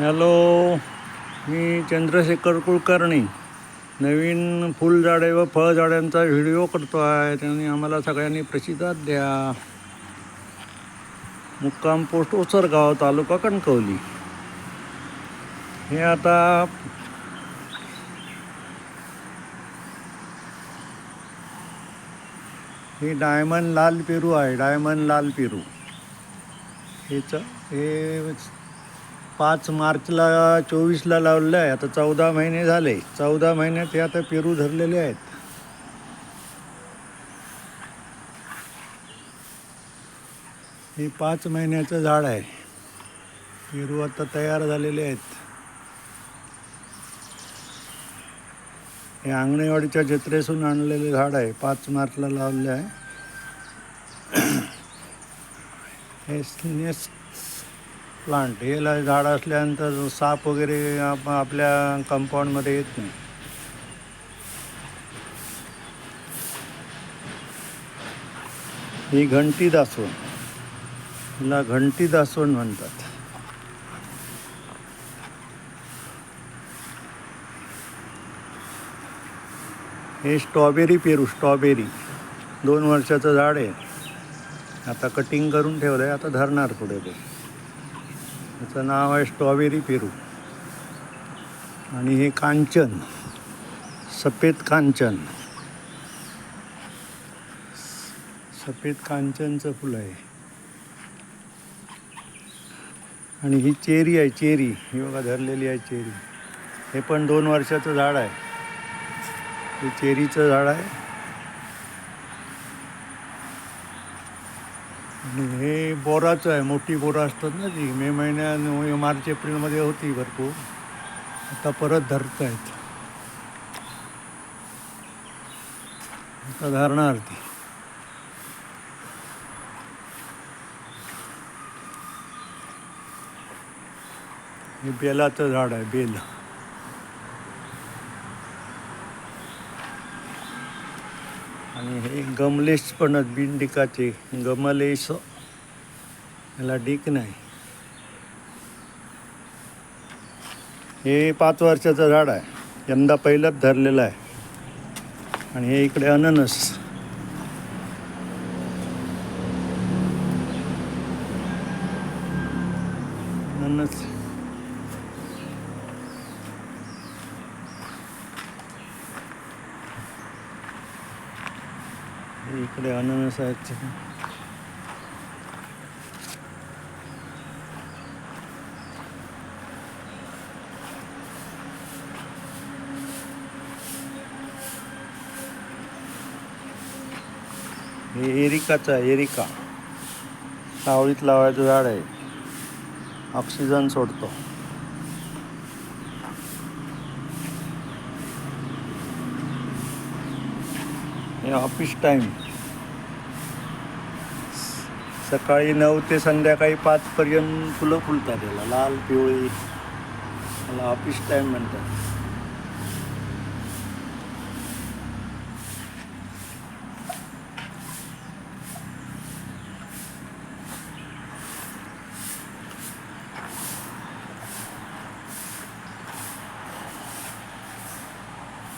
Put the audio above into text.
Hello मी चंद्रशेखर कुलकर्णी. नवीन फुलझाडे व फळझाडांचा व्हिडिओ करतो आहे. त्यांनी आम्हाला सगळ्यांनी प्रसिद्धात द्या. मुक्काम पोस्ट ओसरगाव तालुका कणकवली. हे आता हे डायमंड लाल पेरू आहे डायमंड लाल पेरू. हेच हे पाच मार्चला चोवीसला लावलेलं आहे. आता चौदा महिने झाले. चौदा महिन्यात हे आता पेरू धरलेले आहेत. हे पाच महिन्याचं झाड आहे. पेरू आता तयार झालेले आहेत. हे आंगणेवाडीच्या जत्रेसून आणलेले झाड आहे. पाच मार्चला लावले आहे. हे नेक्स्ट प्लांट हेला झाड असल्यानंतर साप वगैरे आप आपल्या कंपाऊंडमध्ये येत नाही. ही घंटी दासवण. हिला घंटी दासवण म्हणतात. हे स्ट्रॉबेरी पेरू स्ट्रॉबेरी दोन वर्षाचं झाड आहे. आता कटिंग करून ठेवलं आहे आता धरणार पुढे ते. त्याचं नाव आहे स्ट्रॉबेरी पेरू. आणि हे कांचन सफेद कांचन. सफेद कांचनचं फुलं आहे. आणि ही चेरी आहे चेरी. ही बघा धरलेली आहे चेरी. हे पण दोन वर्षाचं झाड आहे. हे चेरीचं झाड आहे. आणि हे बोराचं आहे मोठी बोरं असतात ना ती. मे महिन्या मार्च एप्रिलमध्ये होती भरपूर. आता परत धरत आहेत. आता धरणार ती. हे बेलाचं झाड आहे बेल. आणि हे गमलेश पण बिनडिकाचे. गमलेश याला डिक नाही. हे पाच वर्षाचं झाड आहे. यंदा पहिलंच धरलेलं आहे. आणि हे इकडे अननस. अननस. इकडे अननस आहेत हे एरिकाचं आहे एरिका. सावळीत लावायचं झाड आहे. ऑक्सिजन सोडतो. हे ऑफिस टाईम सकाळी नऊ ते संध्याकाळी पाचपर्यंत फुलं फुलतात याला. लाल पिवळी याला ऑफिस टाईम म्हणतात.